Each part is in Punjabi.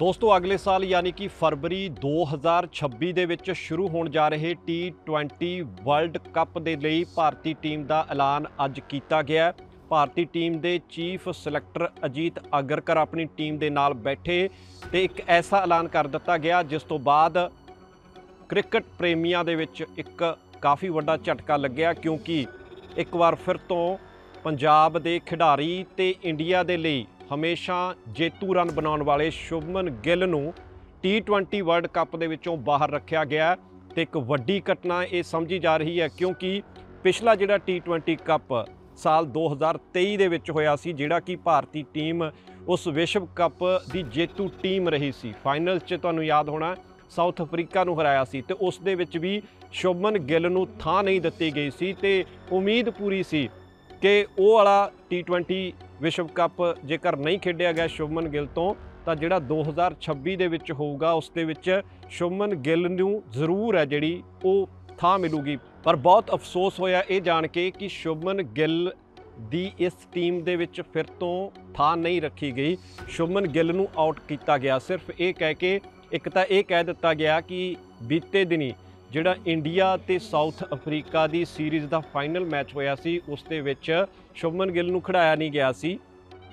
ਦੋਸਤੋ, ਅਗਲੇ ਸਾਲ ਯਾਨੀ ਕਿ ਫਰਵਰੀ 2026 ਦੇ ਵਿੱਚ ਸ਼ੁਰੂ ਹੋਣ ਜਾ ਰਹੇ T20 ਵਰਲਡ ਕੱਪ ਦੇ ਲਈ ਭਾਰਤੀ ਟੀਮ ਦਾ ਐਲਾਨ ਅੱਜ ਕੀਤਾ ਗਿਆ ਭਾਰਤੀ ਟੀਮ ਦੇ ਚੀਫ ਸਿਲੈਕਟਰ ਅਜੀਤ ਅਗਰਕਰ ਆਪਣੀ ਟੀਮ ਦੇ ਨਾਲ ਬੈਠੇ ਤੇ ਇੱਕ ਐਸਾ ਐਲਾਨ ਕਰ ਦਿੱਤਾ ਗਿਆ, ਜਿਸ ਤੋਂ ਬਾਅਦ ਕ੍ਰਿਕਟ ਪ੍ਰੇਮੀਆਂ ਦੇ ਵਿੱਚ ਇੱਕ ਕਾਫੀ ਵੱਡਾ ਝਟਕਾ ਲੱਗਿਆ, ਕਿਉਂਕਿ ਇੱਕ ਵਾਰ ਫਿਰ ਤੋਂ ਪੰਜਾਬ ਦੇ ਖਿਡਾਰੀ ਤੇ ਇੰਡੀਆ ਦੇ ਲਈ ਹਮੇਸ਼ਾ ਜੇਤੂ ਰਨ ਬਣਾਉਣ ਵਾਲੇ ਸ਼ੁਭਮਨ ਗਿੱਲ ਨੂੰ T20 ਵਰਲਡ ਕੱਪ ਦੇ ਵਿੱਚੋਂ ਬਾਹਰ ਰੱਖਿਆ ਗਿਆ ਹੈ ਤੇ ਇੱਕ ਵੱਡੀ ਘਟਨਾ ਇਹ ਸਮਝੀ ਜਾ ਰਹੀ ਹੈ ਕਿਉਂਕਿ ਪਿਛਲਾ ਜਿਹੜਾ T20 ਕੱਪ ਸਾਲ 2023 ਦੇ ਵਿੱਚ ਹੋਇਆ ਸੀ, ਜਿਹੜਾ ਕਿ ਭਾਰਤੀ ਟੀਮ ਉਸ ਵਿਸ਼ਵ ਕੱਪ ਦੀ ਜੇਤੂ ਟੀਮ ਰਹੀ ਸੀ। ਫਾਈਨਲ 'ਚ ਤੁਹਾਨੂੰ ਯਾਦ ਹੋਣਾ ਸਾਊਥ ਅਫਰੀਕਾ ਨੂੰ ਹਰਾਇਆ ਸੀ ਤੇ ਉਸ ਦੇ ਵਿੱਚ ਵੀ ਸ਼ੁਭਮਨ ਗਿੱਲ ਨੂੰ ਥਾਂ ਨਹੀਂ ਦਿੱਤੀ ਗਈ ਸੀ ਤੇ ਉਮੀਦ ਪੂਰੀ ਸੀ ਕਿ ਉਹ ਵਾਲਾ T20 ਵਿਸ਼ਵ ਕੱਪ ਜੇਕਰ ਨਹੀਂ ਖੇਡਿਆ ਗਿਆ ਸ਼ੁਭਮਨ ਗਿੱਲ ਤੋਂ, ਤਾਂ ਜਿਹੜਾ 2026 ਦੇ ਵਿੱਚ ਹੋਊਗਾ, ਉਸ ਦੇ ਵਿੱਚ ਸ਼ੁਭਮਨ ਗਿੱਲ ਨੂੰ ਜ਼ਰੂਰ ਹੈ ਜਿਹੜੀ ਉਹ ਥਾਂ ਮਿਲੂਗੀ। ਪਰ ਬਹੁਤ ਅਫਸੋਸ ਹੋਇਆ ਇਹ ਜਾਣ ਕੇ ਕਿ ਸ਼ੁਭਮਨ ਗਿੱਲ ਦੀ ਇਸ ਟੀਮ ਦੇ ਵਿੱਚ ਫਿਰ ਤੋਂ ਥਾਂ ਨਹੀਂ ਰੱਖੀ ਗਈ। ਸ਼ੁਭਮਨ ਗਿੱਲ ਨੂੰ ਆਊਟ ਕੀਤਾ ਗਿਆ। ਸਿਰਫ ਇਹ ਕਹਿ ਕੇ, ਇੱਕ ਤਾਂ ਇਹ ਕਹਿ ਦਿੱਤਾ ਗਿਆ ਕਿ ਬੀਤੇ ਦਿਨੀ ਜਿਹੜਾ ਇੰਡੀਆ ਤੇ ਸਾਊਥ ਅਫਰੀਕਾ ਦੀ ਸੀਰੀਜ਼ ਦਾ ਫਾਈਨਲ ਮੈਚ ਹੋਇਆ ਸੀ, ਉਸ ਦੇ ਵਿੱਚ ਸ਼ੁਭਮਨ ਗਿੱਲ ਨੂੰ ਖਿਡਾਇਆ ਨਹੀਂ ਗਿਆ ਸੀ।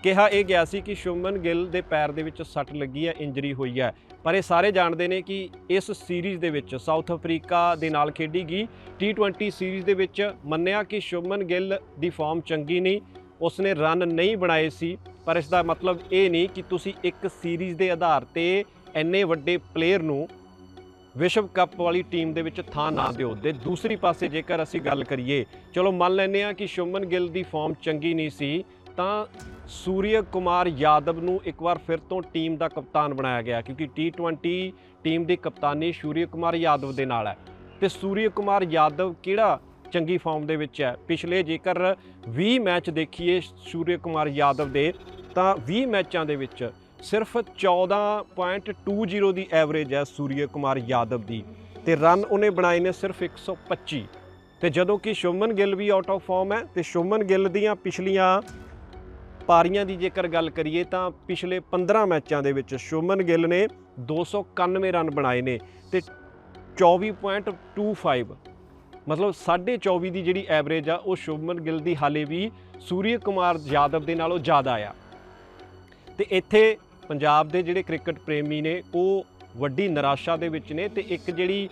ਕਿਹਾ ਇਹ ਗਿਆ ਸੀ ਕਿ ਸ਼ੁਭਮਨ ਗਿੱਲ ਦੇ ਪੈਰ ਦੇ ਵਿੱਚ ਸੱਟ ਲੱਗੀ ਹੈ, ਇੰਜਰੀ ਹੋਈ ਹੈ। ਪਰ ਇਹ ਸਾਰੇ ਜਾਣਦੇ ਨੇ ਕਿ ਇਸ ਸੀਰੀਜ਼ ਦੇ ਵਿੱਚ ਸਾਊਥ ਅਫਰੀਕਾ ਦੇ ਨਾਲ ਖੇਡੀ ਗਈ T20 ਸੀਰੀਜ਼ ਦੇ ਵਿੱਚ ਮੰਨਿਆ ਕਿ ਸ਼ੁਭਮਨ ਗਿੱਲ ਦੀ ਫਾਰਮ ਚੰਗੀ ਨਹੀਂ, ਉਸਨੇ ਰਨ ਨਹੀਂ ਬਣਾਏ ਸੀ। ਪਰ ਇਸ ਦਾ ਮਤਲਬ ਇਹ ਨਹੀਂ ਕਿ ਤੁਸੀਂ ਇੱਕ ਸੀਰੀਜ਼ ਦੇ ਆਧਾਰ ਤੇ ਇੰਨੇ ਵੱਡੇ ਪਲੇਅਰ ਨੂੰ ਵਿਸ਼ਵ ਕੱਪ ਵਾਲੀ ਟੀਮ ਦੇ ਵਿੱਚ ਥਾਂ ਨਾ ਦਿਓ ਤੇ ਦੂਸਰੀ ਪਾਸੇ ਜੇਕਰ ਅਸੀਂ ਗੱਲ ਕਰੀਏ, ਚਲੋ ਮੰਨ ਲੈਂਦੇ ਆ ਕਿ ਸ਼ੁਭਮਨ ਗਿੱਲ ਦੀ ਫਾਰਮ ਚੰਗੀ ਨਹੀਂ ਸੀ, ਤਾਂ ਸੂਰਯ ਕੁਮਾਰ ਯਾਦਵ ਨੂੰ ਇੱਕ ਵਾਰ ਫਿਰ ਤੋਂ ਟੀਮ ਦਾ ਕਪਤਾਨ ਬਣਾਇਆ ਗਿਆ ਕਿਉਂਕਿ T20 ਟੀਮ ਦੀ ਕਪਤਾਨੀ ਸੂਰਯ ਕੁਮਾਰ ਯਾਦਵ ਦੇ ਨਾਲ ਹੈ। ਤੇ ਸੂਰਯ ਕੁਮਾਰ ਯਾਦਵ ਕਿਹੜਾ ਚੰਗੀ ਫਾਰਮ ਦੇ ਵਿੱਚ ਹੈ? ਪਿਛਲੇ ਜੇਕਰ 20 ਮੈਚ ਦੇਖੀਏ ਸੂਰਿਆ ਕੁਮਾਰ ਯਾਦਵ ਦੇ, ਤਾਂ 20 ਮੈਚਾਂ ਦੇ ਵਿੱਚ ਸਿਰਫ 14.20 ਦੀ ਐਵਰੇਜ ਹੈ ਸੂਰਿਆ ਕੁਮਾਰ ਯਾਦਵ ਦੀ ਤੇ ਰਨ ਉਹਨੇ ਬਣਾਏ ਨੇ ਸਿਰਫ 125 ਤੇ ਜਦੋਂ ਕਿ ਸ਼ੁਭਮਨ ਗਿੱਲ ਵੀ ਆਊਟ ਆਫ ਫਾਰਮ ਹੈ ਤੇ ਸ਼ੁਭਮਨ ਗਿੱਲ ਦੀਆਂ ਪਿਛਲੀਆਂ ਪਾਰੀਆਂ ਦੀ ਜੇਕਰ ਗੱਲ ਕਰੀਏ ਤਾਂ ਪਿਛਲੇ 15 ਮੈਚਾਂ ਦੇ ਵਿੱਚ ਸ਼ੁਭਮਨ ਗਿੱਲ ਨੇ 291 ਰਨ ਬਣਾਏ ਨੇ ਤੇ 24.25 ਮਤਲਬ 24.5 ਦੀ ਜਿਹੜੀ ਐਵਰੇਜ ਆ, ਉਹ ਸ਼ੁਭਮਨ ਗਿੱਲ ਦੀ ਹਾਲੇ ਵੀ ਸੂਰਿਆ ਕੁਮਾਰ ਯਾਦਵ ਦੇ ਨਾਲੋਂ ਜ਼ਿਆਦਾ ਆ। ਤੇ ਇੱਥੇ ਪੰਜਾਬ ਦੇ ਜਿਹੜੇ ਕ੍ਰਿਕਟ ਪ੍ਰੇਮੀ ਨੇ, ਉਹ ਵੱਡੀ ਨਿਰਾਸ਼ਾ ਦੇ ਵਿੱਚ ਨੇ ਤੇ ਇੱਕ ਜਿਹੜੀ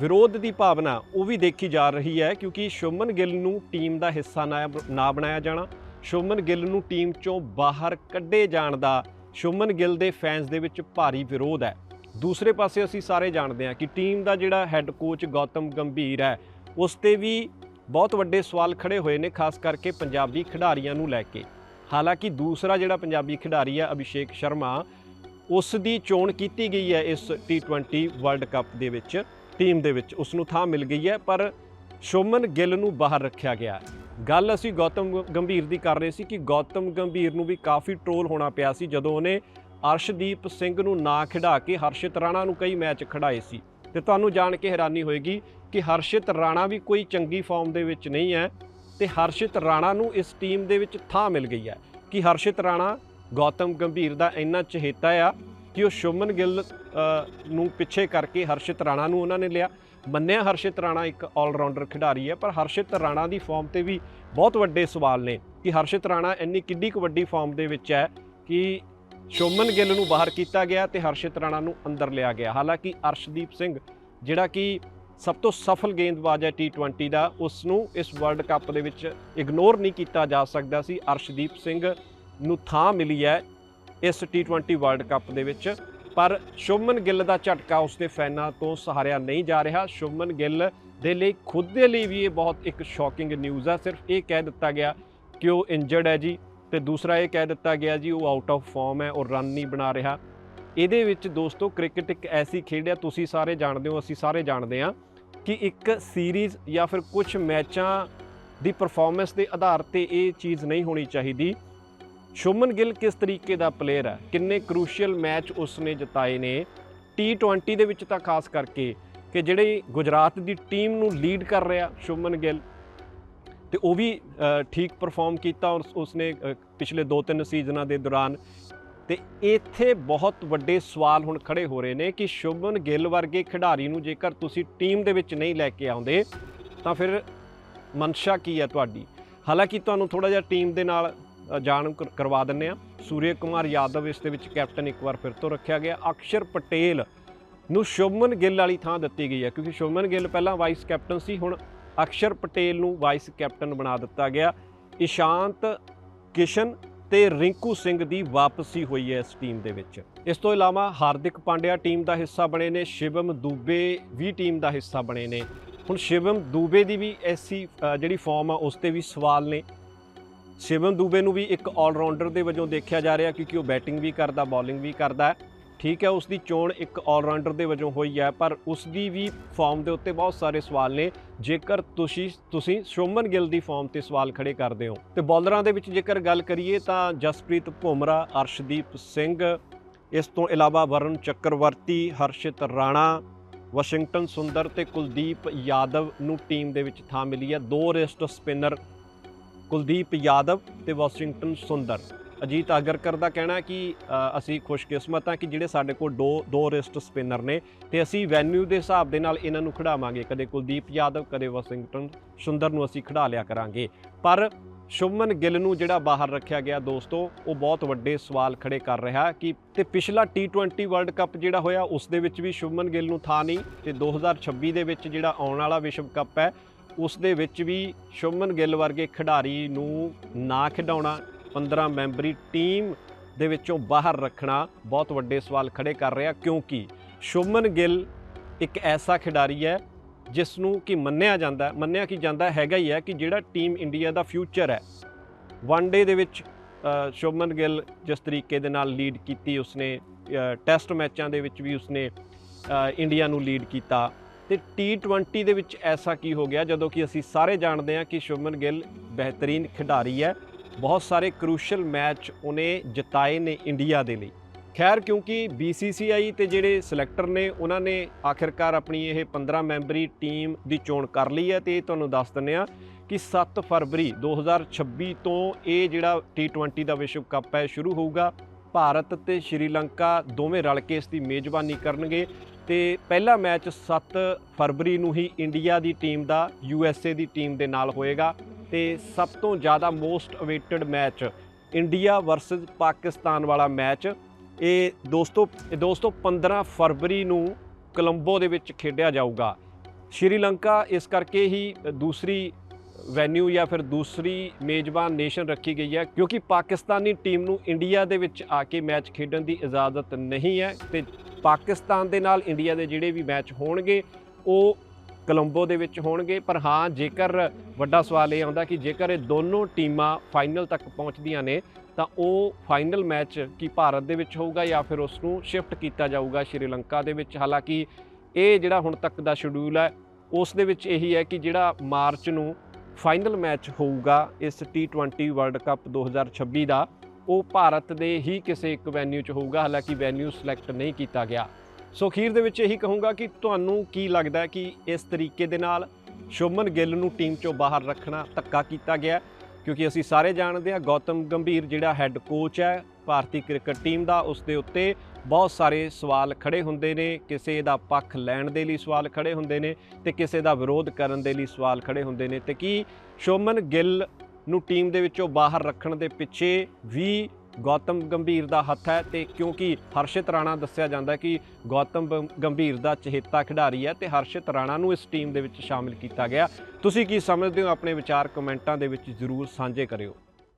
ਵਿਰੋਧ ਦੀ ਭਾਵਨਾ ਉਹ ਵੀ ਦੇਖੀ ਜਾ ਰਹੀ ਹੈ ਕਿਉਂਕਿ ਸ਼ੁਭਮਨ ਗਿੱਲ ਨੂੰ ਟੀਮ ਦਾ ਹਿੱਸਾ ਨਾ ਨਾ ਬਣਾਇਆ ਜਾਣਾ। ਸ਼ੁਭਮਨ ਗਿੱਲ ਨੂੰ ਟੀਮ ਚੋਂ ਬਾਹਰ ਕੱਢੇ ਜਾਣ ਦਾ ਸ਼ੁਭਮਨ ਗਿੱਲ ਦੇ ਫੈਨਸ ਦੇ ਵਿੱਚ ਭਾਰੀ ਵਿਰੋਧ ਹੈ। ਦੂਸਰੇ ਪਾਸੇ ਅਸੀਂ ਸਾਰੇ ਜਾਣਦੇ ਹਾਂ ਕਿ ਟੀਮ ਦਾ ਜਿਹੜਾ ਹੈੱਡ ਕੋਚ ਗੌਤਮ ਗੰਭੀਰ ਹੈ, ਉਸ ਤੇ ਵੀ ਬਹੁਤ ਵੱਡੇ ਸਵਾਲ ਖੜੇ ਹੋਏ ਨੇ, ਖਾਸ ਕਰਕੇ ਪੰਜਾਬੀ ਖਿਡਾਰੀਆਂ ਨੂੰ ਲੈ ਕੇ। ਹਾਲਾਂਕਿ ਦੂਸਰਾ ਜਿਹੜਾ ਪੰਜਾਬੀ ਖਿਡਾਰੀ ਹੈ ਅਭਿਸ਼ੇਕ ਸ਼ਰਮਾ, ਉਸ ਦੀ ਚੋਣ ਕੀਤੀ ਗਈ ਹੈ ਇਸ T20 ਵਰਲਡ ਕੱਪ ਦੇ ਵਿੱਚ ਟੀਮ ਦੇ ਵਿੱਚ। ਉਸ ਨੂੰ ਥਾਂ ਮਿਲ ਗਈ ਹੈ, ਪਰ ਸ਼ੋਮਨ ਗਿੱਲ ਨੂੰ ਬਾਹਰ ਰੱਖਿਆ ਗਿਆ ਗੱਲ ਅਸੀਂ ਗੌਤਮ ਗੰਭੀਰ ਦੀ ਕਰ ਰਹੇ ਸੀ ਕਿ ਗੌਤਮ ਗੰਭੀਰ ਨੂੰ ਵੀ ਕਾਫੀ ਟ੍ਰੋਲ ਹੋਣਾ ਪਿਆ ਸੀ, ਜਦੋਂ ਉਹਨੇ ਅਰਸ਼ਦੀਪ ਸਿੰਘ ਨੂੰ ਨਾ ਖਿਡਾ ਕੇ ਹਰਸ਼ਿਤ ਰਾਣਾ ਨੂੰ ਕਈ ਮੈਚ ਖਿਡਾਏ ਸੀ। ਤੇ ਤੁਹਾਨੂੰ ਜਾਣ ਕੇ ਹੈਰਾਨੀ ਹੋਏਗੀ ਕਿ ਹਰਸ਼ਿਤ ਰਾਣਾ ਵੀ ਕੋਈ ਚੰਗੀ ਫਾਰਮ ਦੇ ਵਿੱਚ ਨਹੀਂ ਹੈ। ਤੇ ਹਰਸ਼ਿਤ ਰਾਣਾ ਨੂੰ ਇਸ ਟੀਮ ਦੇ ਵਿੱਚ ਥਾਂ ਮਿਲ ਗਈ ਹੈ। ਕਿ ਹਰਸ਼ਿਤ ਰਾਣਾ ਗੌਤਮ ਗੰਭੀਰ ਦਾ ਇੰਨਾ ਚਹੇਤਾ ਆ ਕਿ ਉਹ ਸ਼ੁਭਮਨ ਗਿੱਲ ਨੂੰ ਪਿੱਛੇ ਕਰਕੇ ਹਰਸ਼ਿਤ ਰਾਣਾ ਨੂੰ ਉਹਨਾਂ ਨੇ ਲਿਆ? ਮੰਨਿਆ ਹਰਸ਼ਿਤ ਰਾਣਾ ਇੱਕ ਆਲਰਾਊਂਡਰ ਖਿਡਾਰੀ ਹੈ, ਪਰ ਹਰਸ਼ਿਤ ਰਾਣਾ ਦੀ ਫਾਰਮ ਤੇ ਵੀ ਬਹੁਤ ਵੱਡੇ ਸਵਾਲ ਨੇ ਕਿ ਹਰਸ਼ਿਤ ਰਾਣਾ ਇੰਨੀ ਕਿੱਡੀ ਕੁ ਵੱਡੀ ਫਾਰਮ ਦੇ ਵਿੱਚ ਹੈ ਕਿ ਸ਼ੋਮਨ ਗਿੱਲ ਨੂੰ ਬਾਹਰ ਕੀਤਾ ਗਿਆ ਤੇ ਹਰਸ਼ਿਤ ਰਾਣਾ ਨੂੰ ਅੰਦਰ ਲਿਆ ਗਿਆ। ਹਾਲਾਂਕਿ ਅਰਸ਼ਦੀਪ ਸਿੰਘ, ਜਿਹੜਾ ਕਿ ਸਭ ਤੋਂ ਸਫਲ ਗੇਂਦਬਾਜ਼ ਹੈ T20 ਦਾ। ਉਸ ਨੂੰ ਇਸ ਵਰਲਡ ਕੱਪ ਦੇ ਵਿੱਚ ਇਗਨੋਰ ਨਹੀਂ ਕੀਤਾ ਜਾ ਸਕਦਾ ਸੀ। ਅਰਸ਼ਦੀਪ ਸਿੰਘ ਨੂੰ ਥਾਂ ਮਿਲੀ ਹੈ ਇਸ T20 ਵਰਲਡ ਕੱਪ ਦੇ ਵਿੱਚ। ਪਰ ਸ਼ੁਭਮਨ ਗਿੱਲ ਦਾ ਝਟਕਾ ਉਸਦੇ ਫੈਨਾਂ ਤੋਂ ਸਹਾਰਿਆ ਨਹੀਂ ਜਾ ਰਿਹਾ। ਸ਼ੁਭਮਨ ਗਿੱਲ ਦੇ ਲਈ ਖੁਦ ਦੇ ਲਈ ਵੀ ਇਹ ਬਹੁਤ ਇੱਕ ਸ਼ੌਕਿੰਗ ਨਿਊਜ਼ ਆ ਸਿਰਫ ਇਹ ਕਹਿ ਦਿੱਤਾ ਗਿਆ ਕਿ ਉਹ ਇੰਜਰਡ ਹੈ ਜੀ ਤੇ ਦੂਸਰਾ ਇਹ ਕਹਿ ਦਿੱਤਾ ਗਿਆ ਜੀ, ਉਹ ਆਊਟ ਆਫ ਫਾਰਮ ਹੈ, ਉਹ ਰਨ ਨਹੀਂ ਬਣਾ ਰਿਹਾ। ਇਹਦੇ ਵਿੱਚ ਦੋਸਤੋ ਕ੍ਰਿਕਟ ਇੱਕ ਐਸੀ ਖੇਡ ਹੈ। ਤੁਸੀਂ ਸਾਰੇ ਜਾਣਦੇ ਹੋ, ਅਸੀਂ ਸਾਰੇ ਜਾਣਦੇ ਹਾਂ। ਕਿ ਇੱਕ ਸੀਰੀਜ਼ ਜਾਂ ਫਿਰ ਕੁਝ ਮੈਚਾਂ ਦੀ ਪਰਫਾਰਮੈਂਸ ਦੇ ਆਧਾਰ ਤੇ ਇਹ ਚੀਜ਼ ਨਹੀਂ ਹੋਣੀ ਚਾਹੀਦੀ। ਸ਼ੁਮਨ ਗਿੱਲ ਕਿਸ ਤਰੀਕੇ ਦਾ ਪਲੇਅਰ ਹੈ? ਕਿੰਨੇ ਕ੍ਰੂਸ਼ੀਅਲ ਮੈਚ ਉਸਨੇ ਜਿਤਾਏ ਨੇ? T20 ਦੇ ਵਿੱਚ ਤਾਂ ਖਾਸ ਕਰਕੇ ਕਿ ਜਿਹੜੀ ਗੁਜਰਾਤ ਦੀ ਟੀਮ ਨੂੰ ਲੀਡ ਕਰ ਰਿਹਾ ਸ਼ੁਮਨ ਗਿੱਲ, ਤੇ ਉਹ ਵੀ ਠੀਕ ਪਰਫਾਰਮ ਕੀਤਾ ਔਰ ਉਸਨੇ ਪਿਛਲੇ 2-3 ਸੀਜ਼ਨਾਂ ਦੇ ਦੌਰਾਨ। ਤੇ ਇੱਥੇ ਬਹੁਤ ਵੱਡੇ ਸਵਾਲ ਹੁਣ ਖੜੇ ਹੋ ਰਹੇ ਨੇ ਕਿ ਸ਼ੁਭਮਨ ਗਿੱਲ ਵਰਗੇ ਖਿਡਾਰੀ ਨੂੰ ਜੇਕਰ ਤੁਸੀਂ ਟੀਮ ਦੇ ਵਿੱਚ ਨਹੀਂ ਲੈ ਕੇ ਆਉਂਦੇ, ਤਾਂ ਫਿਰ ਮਨਸ਼ਾ ਕੀ ਹੈ ਤੁਹਾਡੀ? ਹਾਲਾਂਕਿ ਤੁਹਾਨੂੰ ਥੋੜਾ ਜਿਹਾ ਟੀਮ ਦੇ ਨਾਲ ਜਾਣ ਕਰਵਾ ਦਿੰਨੇ ਆ ਸੂਰਯ ਕੁਮਾਰ ਯਾਦਵ ਇਸ ਦੇ ਵਿੱਚ ਕੈਪਟਨ ਇੱਕ ਵਾਰ ਫਿਰ ਤੋਂ ਰੱਖਿਆ ਗਿਆ। ਅਕਸ਼ਰ ਪਟੇਲ ਨੂੰ ਸ਼ੁਭਮਨ ਗਿੱਲ ਵਾਲੀ ਥਾਂ ਦਿੱਤੀ ਗਈ ਹੈ, ਕਿਉਂਕਿ ਸ਼ੁਭਮਨ ਗਿੱਲ ਪਹਿਲਾਂ ਵਾਈਸ ਕੈਪਟਨ ਸੀ, ਹੁਣ ਅਕਸ਼ਰ ਪਟੇਲ ਨੂੰ ਵਾਈਸ ਕੈਪਟਨ ਬਣਾ ਦਿੱਤਾ ਗਿਆ। ਇਸ਼ਾਂਤ ਕਿਸ਼ਨ ਤੇ ਰਿੰਕੂ ਸਿੰਘ ਦੀ ਵਾਪਸੀ ਹੋਈ ਹੈ ਇਸ ਟੀਮ ਦੇ ਵਿੱਚ। ਇਸ ਤੋਂ ਇਲਾਵਾ ਹਾਰਦਿਕ ਪਾਂਡਿਆ ਟੀਮ ਦਾ ਹਿੱਸਾ ਬਣੇ ਨੇ, ਸ਼ਿਵਮ ਦੂਬੇ ਵੀ ਟੀਮ ਦਾ ਹਿੱਸਾ ਬਣੇ ਨੇ। ਹੁਣ ਸ਼ਿਵਮ ਦੂਬੇ ਦੀ ਵੀ ਐਸੀ ਜਿਹੜੀ ਫਾਰਮ ਆ, ਉਸ ਤੇ ਵੀ ਸਵਾਲ ਨੇ। ਸ਼ਿਵਮ ਦੂਬੇ ਨੂੰ ਵੀ ਇੱਕ ਆਲਰਾਊਂਡਰ ਦੇ ਵਜੋਂ ਦੇਖਿਆ ਜਾ ਰਿਹਾ ਕਿਉਂਕਿ ਉਹ ਬੈਟਿੰਗ ਵੀ ਕਰਦਾ ਬੋਲਿੰਗ ਵੀ ਕਰਦਾ ਹੈ। ਠੀਕ ਹੈ ਉਸ ਦੀ ਚੋਣ ਇੱਕ ਆਲਰਾਊਂਡਰ ਦੇ ਵਜੋਂ ਹੋਈ ਹੈ, ਪਰ ਉਸ ਦੀ ਵੀ ਫਾਰਮ ਦੇ ਉੱਤੇ ਬਹੁਤ ਸਾਰੇ ਸਵਾਲ ਨੇ। ਜੇਕਰ ਤੁਸੀਂ ਤੁਸੀਂ ਸ਼ੋਮਨ ਗਿੱਲ ਦੀ ਫਾਰਮ ਤੇ ਸਵਾਲ ਖੜੇ ਕਰਦੇ ਹੋ, ਤੇ ਬੌਲਰਾਂ ਦੇ ਵਿੱਚ ਜੇਕਰ ਗੱਲ ਕਰੀਏ ਤਾਂ ਜਸਪ੍ਰੀਤ ਭੁਮਰਾ, ਅਰਸ਼ਦੀਪ ਸਿੰਘ, ਇਸ ਤੋਂ ਇਲਾਵਾ ਵਰੁਣ ਚੱਕਰਵਰਤੀ, ਹਰਸ਼ਿਤ ਰਾਣਾ, ਵਾਸ਼ਿੰਗਟਨ ਸੁੰਦਰ ਤੇ ਕੁਲਦੀਪ ਯਾਦਵ ਨੂੰ ਟੀਮ ਦੇ ਵਿੱਚ ਥਾਂ ਮਿਲੀ ਹੈ। ਦੋ ਰਿਸਟ ਸਪਿਨਰ ਕੁਲਦੀਪ ਯਾਦਵ ਤੇ ਵਾਸ਼ਿੰਗਟਨ ਸੁੰਦਰ। ਅਜੀਤ ਅਗਰਕਰ ਦਾ ਕਹਿਣਾ ਹੈ ਕਿ ਅਸੀਂ ਖੁਸ਼ਕਿਸਮਤ ਹਾਂ ਕਿ ਜਿਹੜੇ ਸਾਡੇ ਕੋਲ ਦੋ ਦੋ ਰਿਸਟ ਸਪਿਨਰ ਨੇ ਤੇ ਅਸੀਂ ਵੈਨਿਊ ਦੇ ਹਿਸਾਬ ਦੇ ਨਾਲ ਇਹਨਾਂ ਨੂੰ ਖਿਡਾਵਾਂਗੇ। ਕਦੇ ਕੁਲਦੀਪ ਯਾਦਵ, ਕਦੇ ਵਾਸ਼ਿੰਗਟਨ ਸੁੰਦਰ ਨੂੰ ਅਸੀਂ ਖਿਡਾ ਲਿਆ ਕਰਾਂਗੇ। ਪਰ ਸ਼ੁਭਮਨ ਗਿੱਲ ਨੂੰ ਜਿਹੜਾ ਬਾਹਰ ਰੱਖਿਆ ਗਿਆ ਦੋਸਤੋ, ਉਹ ਬਹੁਤ ਵੱਡੇ ਸਵਾਲ ਖੜੇ ਕਰ ਰਿਹਾ ਕਿ ਤੇ ਪਿਛਲਾ T20 ਵਰਲਡ ਕੱਪ ਜਿਹੜਾ ਹੋਇਆ, ਉਸ ਦੇ ਵਿੱਚ ਵੀ ਸ਼ੁਭਮਨ ਗਿੱਲ ਨੂੰ ਥਾਂ ਨਹੀਂ ਤੇ 2026 ਦੇ ਵਿੱਚ ਜਿਹੜਾ ਆਉਣ ਵਾਲਾ ਵਿਸ਼ਵ ਕੱਪ ਹੈ, ਉਸ ਦੇ ਵਿੱਚ ਵੀ ਸ਼ੁਭਮਨ ਗਿੱਲ ਵਰਗੇ ਖਿਡਾਰੀ ਨੂੰ ਨਾ ਖਿਡਾਉਣਾ 15 ਮੈਂਬਰੀ ਟੀਮ ਦੇ ਵਿੱਚੋਂ ਬਾਹਰ ਰੱਖਣਾ ਬਹੁਤ ਵੱਡੇ ਸਵਾਲ ਖੜੇ ਕਰ ਰਿਹਾ ਕਿਉਂਕਿ ਸ਼ੁਭਮਨ ਗਿੱਲ ਇੱਕ ਐਸਾ ਖਿਡਾਰੀ ਹੈ ਜਿਸ ਨੂੰ ਕਿ ਮੰਨਿਆ ਜਾਂਦਾ ਮੰਨਿਆ ਕਿ ਜਾਂਦਾ ਹੈਗਾ ਹੀ ਹੈ ਕਿ ਜਿਹੜਾ ਟੀਮ ਇੰਡੀਆ ਦਾ ਫਿਊਚਰ ਹੈ। ਵਨ ਡੇ ਦੇ ਵਿੱਚ ਅ, ਸ਼ੁਭਮਨ ਗਿੱਲ ਜਿਸ ਤਰੀਕੇ ਦੇ ਨਾਲ ਲੀਡ ਕੀਤੀ ਉਸਨੇ ਟੈਸਟ ਮੈਚਾਂ ਦੇ ਵਿੱਚ ਵੀ ਉਸਨੇ ਇੰਡੀਆ ਨੂੰ ਲੀਡ ਕੀਤਾ। ਤੇ T20 ਦੇ ਵਿੱਚ ਐਸਾ ਕੀ ਹੋ ਗਿਆ ਜਦੋਂ ਕਿ ਅਸੀਂ ਸਾਰੇ ਜਾਣਦੇ ਹਾਂ ਕਿ ਸ਼ੁਭਮਨ ਗਿੱਲ ਬਿਹਤਰੀਨ ਖਿਡਾਰੀ ਹੈ। ਬਹੁਤ ਸਾਰੇ ਕ੍ਰੂਸ਼ਲ ਮੈਚ ਉਹਨੇ ਜਿਤਾਏ ਨੇ ਇੰਡੀਆ ਦੇ ਲਈ। ਖੈਰ, ਕਿਉਂਕਿ BCCI ਤੇ ਜਿਹੜੇ ਸਿਲੈਕਟਰ ਨੇ, ਉਹਨਾਂ ਨੇ ਆਖਿਰਕਾਰ ਆਪਣੀ ਇਹ 15 ਮੈਂਬਰੀ ਟੀਮ ਦੀ ਚੋਣ ਕਰ ਲਈ ਹੈ ਤੇ ਇਹ ਤੁਹਾਨੂੰ ਦੱਸ ਦਿੰਨੇ ਆ ਕਿ 7 ਫਰਵਰੀ 2026 ਤੋਂ ਇਹ ਜਿਹੜਾ T20 ਦਾ ਵਿਸ਼ਵ ਕੱਪ ਹੈ, ਸ਼ੁਰੂ ਹੋਊਗਾ। ਭਾਰਤ ਤੇ ਸ਼੍ਰੀਲੰਕਾ ਦੋਵੇਂ ਰਲ ਕੇ ਇਸ ਦੀ ਮੇਜ਼ਬਾਨੀ ਕਰਨਗੇ ਤੇ ਪਹਿਲਾ ਮੈਚ 7 ਫਰਵਰੀ ਨੂੰ ਹੀ ਇੰਡੀਆ ਦੀ ਟੀਮ ਦਾ USA ਦੀ ਟੀਮ ਦੇ ਨਾਲ ਹੋਏਗਾ। ਤੇ ਸਭ ਤੋਂ ਜ਼ਿਆਦਾ most awaited match India versus Pakistan ਵਾਲਾ ਮੈਚ। ਇਹ ਦੋਸਤੋ ਦੋਸਤੋ 15 ਫਰਵਰੀ ਨੂੰ ਕੋਲੰਬੋ ਦੇ ਵਿੱਚ ਖੇਡਿਆ ਜਾਊਗਾ। ਸ਼੍ਰੀਲੰਕਾ ਇਸ ਕਰਕੇ ਹੀ ਦੂਸਰੀ ਵੈਨਿਊ ਜਾਂ ਫਿਰ ਦੂਸਰੀ ਮੇਜ਼ਬਾਨ ਨੇਸ਼ਨ ਰੱਖੀ ਗਈ ਹੈ, ਕਿਉਂਕਿ ਪਾਕਿਸਤਾਨੀ ਟੀਮ ਨੂੰ ਇੰਡੀਆ ਦੇ ਵਿੱਚ ਆ ਕੇ ਮੈਚ ਖੇਡਣ ਦੀ ਇਜਾਜ਼ਤ ਨਹੀਂ ਹੈ ਤੇ ਪਾਕਿਸਤਾਨ ਦੇ ਨਾਲ ਇੰਡੀਆ ਦੇ ਜਿਹੜੇ ਵੀ ਮੈਚ ਹੋਣਗੇ, ਉਹ ਕੋਲੰਬੋ ਦੇ ਵਿੱਚ ਹੋਣਗੇ। ਪਰ ਹਾਂ, ਜੇਕਰ ਵੱਡਾ ਸਵਾਲ ਇਹ ਆਉਂਦਾ ਕਿ ਜੇਕਰ ਇਹ ਦੋਨੋਂ ਟੀਮਾਂ ਫਾਈਨਲ ਤੱਕ ਪਹੁੰਚਦੀਆਂ ਨੇ, ਤਾਂ ਉਹ ਫਾਈਨਲ ਮੈਚ ਕੀ ਭਾਰਤ ਦੇ ਵਿੱਚ ਹੋਊਗਾ ਜਾਂ ਫਿਰ ਉਸ ਨੂੰ ਸ਼ਿਫਟ ਕੀਤਾ ਜਾਊਗਾ ਸ਼੍ਰੀਲੰਕਾ ਦੇ ਵਿੱਚ? ਹਾਲਾਂਕਿ ਇਹ ਜਿਹੜਾ ਹੁਣ ਤੱਕ ਦਾ ਸ਼ਡਿਊਲ ਹੈ, ਉਸ ਦੇ ਵਿੱਚ ਇਹੀ ਹੈ ਕਿ ਜਿਹੜਾ ਮਾਰਚ ਨੂੰ ਫਾਈਨਲ ਮੈਚ ਹੋਊਗਾ, ਇਸ T20 ਵਰਲਡ ਕੱਪ 2026 ਦਾ, ਉਹ ਭਾਰਤ ਦੇ ਹੀ ਕਿਸੇ ਇੱਕ ਵੈਨਿਊ 'ਚ ਹੋਊਗਾ। ਹਾਲਾਂਕਿ ਵੈਨਿਊ ਸਿਲੈਕਟ ਨਹੀਂ ਕੀਤਾ ਗਿਆ। ਸੋ ਅਖੀਰ ਦੇ ਵਿੱਚ ਇਹੀ ਕਹੂੰਗਾ ਕਿ ਤੁਹਾਨੂੰ ਕੀ ਲੱਗਦਾ ਹੈ ਕਿ ਇਸ ਤਰੀਕੇ ਦੇ ਨਾਲ ਸ਼ੁਭਮਨ ਗਿੱਲ ਨੂੰ ਟੀਮ 'ਚੋਂ ਬਾਹਰ ਰੱਖਣਾ ਧੱਕਾ ਕੀਤਾ ਗਿਆ ਕਿਉਂਕਿ ਅਸੀਂ ਸਾਰੇ ਜਾਣਦੇ ਹਾਂ ਗੌਤਮ ਗੰਭੀਰ ਜਿਹੜਾ ਹੈੱਡ ਕੋਚ ਹੈ, ਭਾਰਤੀ ਕ੍ਰਿਕਟ ਟੀਮ ਦਾ, ਉਸ ਦੇ ਉੱਤੇ ਬਹੁਤ ਸਾਰੇ ਸਵਾਲ ਖੜੇ ਹੁੰਦੇ ਨੇ, ਕਿਸੇ ਦਾ ਪੱਖ ਲੈਣ ਦੇ ਲਈ ਸਵਾਲ ਖੜੇ ਹੁੰਦੇ ਨੇ ਤੇ ਕਿਸੇ ਦਾ ਵਿਰੋਧ ਕਰਨ ਦੇ ਲਈ ਸਵਾਲ ਖੜੇ ਹੁੰਦੇ ਨੇ। ਤੇ ਕੀ ਸ਼ੋਮਨ ਗਿੱਲ ਨੂੰ ਟੀਮ ਦੇ ਵਿੱਚੋਂ ਬਾਹਰ ਰੱਖਣ ਦੇ ਪਿੱਛੇ ਵੀ ਗੌਤਮ ਗੰਭੀਰ ਦਾ ਹੱਥ ਹੈ ਤੇ ਕਿਉਂਕਿ ਹਰਸ਼ਿਤ ਰਾਣਾ ਦੱਸਿਆ ਜਾਂਦਾ ਕਿ ਗੌਤਮ ਗੰਭੀਰ ਦਾ ਚਹੇਤਾ ਖਿਡਾਰੀ ਹੈ ਤੇ ਹਰਸ਼ਿਤ ਰਾਣਾ ਨੂੰ ਇਸ ਟੀਮ ਦੇ ਵਿੱਚ ਸ਼ਾਮਿਲ ਕੀਤਾ ਗਿਆ। ਤੁਸੀਂ ਕੀ ਸਮਝਦੇ ਹੋ? ਆਪਣੇ ਵਿਚਾਰ ਕਮੈਂਟਾਂ ਦੇ ਵਿੱਚ ਜ਼ਰੂਰ ਸਾਂਝੇ ਕਰਿਓ।